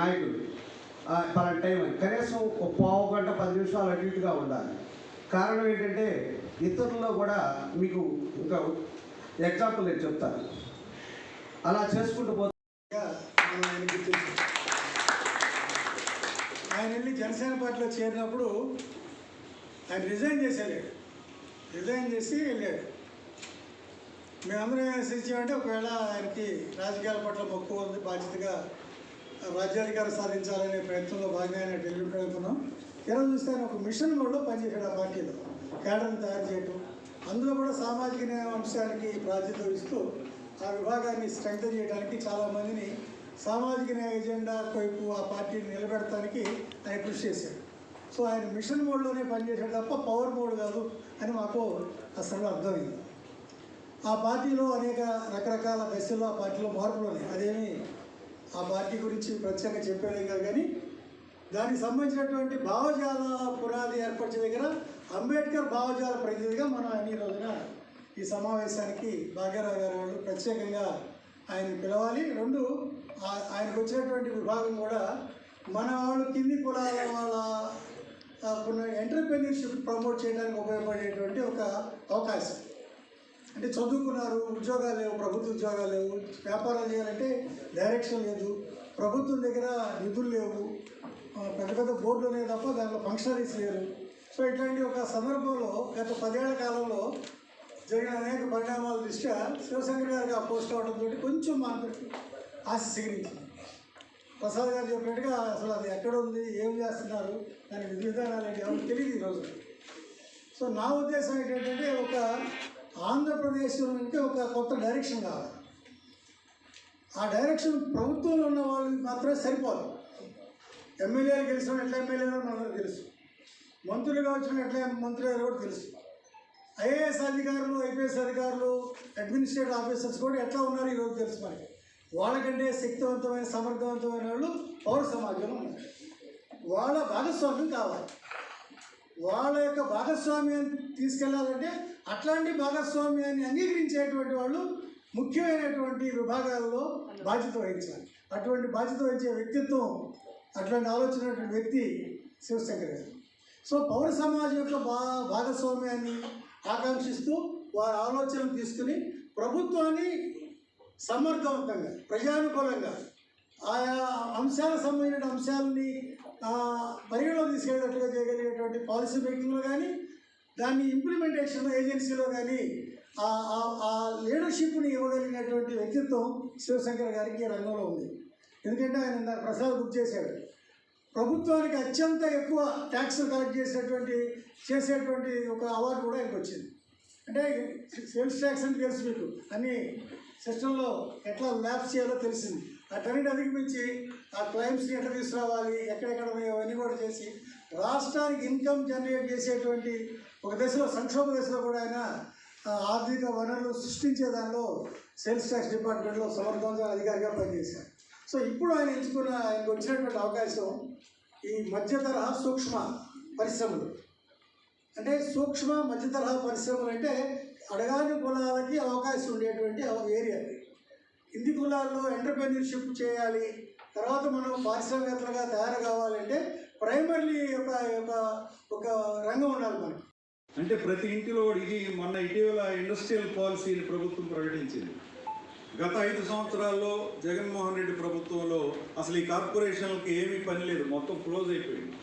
ఆ, పలానా టైం కనీసం ఒక పావు గంట పది నిమిషాలు అటు ఇటుగా ఉండాలి. కారణం ఏంటంటే ఇతరుల్లో కూడా మీకు ఇంకా ఎగ్జాంపుల్ నేను చెప్తాను. అలా చేసుకుంటూ పోతే ఆయన ఆయన వెళ్ళి జనసేన పార్టీలో చేరినప్పుడు ఆయన రిజైన్ చేశాడు రిజైన్ చేసి వెళ్ళాడు. మేమందరం ఏం చేసామంటే ఒకవేళ ఆయనకి రాజకీయాల పట్ల మక్కువ ఉంది బాధ్యతగా రాజ్యాధికారం సాధించాలనే ప్రయత్నంలో భాగంగా ఆయన ఢిల్లీకి వెళ్తున్నాం ఈరోజు చూస్తే ఆయన ఒక మిషన్ మోడ్లో పనిచేశాడు ఆ పార్టీలో. కేడర్ని తయారు చేయటం అందులో కూడా సామాజిక న్యాయ అంశానికి ప్రాధాన్యత ఇస్తూ ఆ విభాగాన్ని స్ట్రెంగ్తన్ చేయడానికి చాలామందిని సామాజిక న్యాయ ఎజెండా వైపు ఆ పార్టీని నిలబెడటానికి ఆయన కృషి చేశాడు సో ఆయన మిషన్ మోడ్లోనే పనిచేశాడు తప్ప పవర్ మోడ్ కాదు అని మాకు అసలు అర్థమైంది. ఆ పార్టీలో అనేక రకరకాల దశల్లో ఆ పార్టీలో మార్పులు ఉన్నాయి. అదేమి ఆ పార్టీ గురించి ప్రత్యేకంగా చెప్పేదేం కాదు కానీ దానికి సంబంధించినటువంటి భావజాల పునాది ఏర్పరిచే దగ్గర అంబేద్కర్ భావజాల ప్రతినిధిగా మనం అన్ని రోజున ఈ సమావేశానికి భాగ్యరావు గారు వాళ్ళు ప్రత్యేకంగా ఆయన పిలవాలి. రెండు ఆయనకు వచ్చినటువంటి విభాగం కూడా మన వాళ్ళు కింది కులాల వాళ్ళ ఎంటర్ప్రెన్యూర్షిప్ ప్రమోట్ చేయడానికి ఉపయోగపడేటువంటి ఒక అవకాశం. అంటే చదువుకున్నారు ఉద్యోగాలు లేవు ప్రభుత్వ ఉద్యోగాలు లేవు వ్యాపారాలు చేయాలంటే డైరెక్షన్ లేదు. ప్రభుత్వం దగ్గర నిధులు లేవు. పెద్ద పెద్ద బోర్డులు ఉన్నాయి తప్ప దాంట్లో ఫంక్షనరీస్ లేరు. సో ఇట్లాంటి ఒక సందర్భంలో గత పదేళ్ళ కాలంలో జరిగిన అనేక పరిణామాల దృష్ట్యా శివశంకర్ గారికి ఆ పోస్ట్ అవడంతో కొంచెం మార్కెట్ ఆశ సిగరించింది ప్రసాద్ గారు చెప్పినట్టుగా అసలు అది ఎక్కడ ఉంది ఏం చేస్తున్నారు దాని విధి విధానాలు ఏంటి ఎవరికి తెలియదు ఈరోజు సో నా ఉద్దేశం ఏంటంటే ఒక ఆంధ్రప్రదేశ్కి ఒక కొత్త డైరెక్షన్ కావాలి. ఆ డైరెక్షన్ ప్రభుత్వంలో ఉన్న వాళ్ళకి మాత్రమే సరిపోదు. ఎమ్మెల్యేలు గెలిచిన ఎట్లా ఎమ్మెల్యేలు మనందరూ తెలుసు. మంత్రులుగా వచ్చిన ఎట్లా మంత్రులు కూడా తెలుసు. ఐఏఎస్ అధికారులు ఐపీఎస్ అధికారులు అడ్మినిస్ట్రేటివ్ ఆఫీసర్స్ కూడా ఎట్లా ఉన్నారు ఈరోజు తెలుసు మనకి. వాళ్ళకంటే శక్తివంతమైన సమర్థవంతమైన వాళ్ళు పౌర సమాజంలో ఉన్నారు. వాళ్ళ భాగస్వామ్యం కావాలి. వాళ్ళ యొక్క భాగస్వామ్యాన్ని తీసుకెళ్ళాలంటే అట్లాంటి భాగస్వామ్యాన్ని అంగీకరించేటువంటి వాళ్ళు ముఖ్యమైనటువంటి విభాగాల్లో బాధ్యత వహించాలి. అటువంటి బాధ్యత వహించే వ్యక్తిత్వం అట్లాంటి ఆలోచన వ్యక్తి శివశంకర్ గారు. సో పౌర సమాజం యొక్క భా భాగస్వామ్యాన్ని ఆకాంక్షిస్తూ వారి ఆలోచనలు తీసుకుని ప్రభుత్వాన్ని సమర్థవంతంగా ప్రజానుకూలంగా ఆయా అంశాలకు సంబంధించిన అంశాలని పరిగణలో తీసుకెళ్ళేటట్టుగా చేయగలిగేటువంటి పాలసీ మేకింగ్లో కానీ దాన్ని ఇంప్లిమెంటేషన్ ఏజెన్సీలో కానీ ఆ- లీడర్షిప్ని ఇవ్వగలిగినటువంటి వ్యక్తిత్వం శివశంకర్ గారికి రంగంలో ఉంది. ఎందుకంటే ఆయన ప్రసాద్ గుర్తు చేశాడు. ప్రభుత్వానికి అత్యంత ఎక్కువ ట్యాక్స్ కలెక్ట్ చేసేటువంటి చేసేటువంటి ఒక అవార్డు కూడా ఆయనకు వచ్చింది. అంటే సేల్స్ ట్యాక్స్ అంటే తెలుసు మీకు. అన్ని సిస్టంలో ఎట్లా ల్యాబ్స్ చేయాలో తెలిసింది. అటన్నిటి అధిగమించి ఆ క్లైమ్స్ని ఎట్లా తీసుకురావాలి ఎక్కడెక్కడ ఉన్నాయో అవన్నీ కూడా చేసి రాష్ట్రానికి ఇన్కమ్ జనరేట్ చేసేటువంటి ఒక దశలో సంక్షోభ దశలో కూడా ఆయన ఆర్థిక వనరులు సృష్టించే దానిలో సేల్స్ ట్యాక్స్ డిపార్ట్మెంట్లో సమర్థవంతంగా అధికారిగా పనిచేశారు. సో ఇప్పుడు ఆయన ఎంచుకున్న ఆయనకు వచ్చినటువంటి అవకాశం ఈ మధ్య తరహా సూక్ష్మ పరిశ్రమలు. అంటే సూక్ష్మ మధ్య తరహా పరిశ్రమలు అంటే అడగాని కులాలకి అవకాశం ఉండేటువంటి ఏరియా హిందీ కులాల్లో ఎంటర్ప్రెన్యూర్షిప్ చేయాలి. తర్వాత మనం పారిశ్రామికవేత్తలుగా తయారు కావాలంటే ప్రైమర్లీ ఒక ఒక ఒక రంగం ఉండాలి మనకి. అంటే ప్రతి ఇంటిలో ఇది మొన్న ఇటీవల ఇండస్ట్రియల్ పాలసీని ప్రభుత్వం ప్రకటించింది. గత ఐదు సంవత్సరాల్లో జగన్మోహన్ రెడ్డి ప్రభుత్వంలో అసలు ఈ కార్పొరేషన్లకి ఏమీ పని లేదు. మొత్తం క్లోజ్ అయిపోయింది.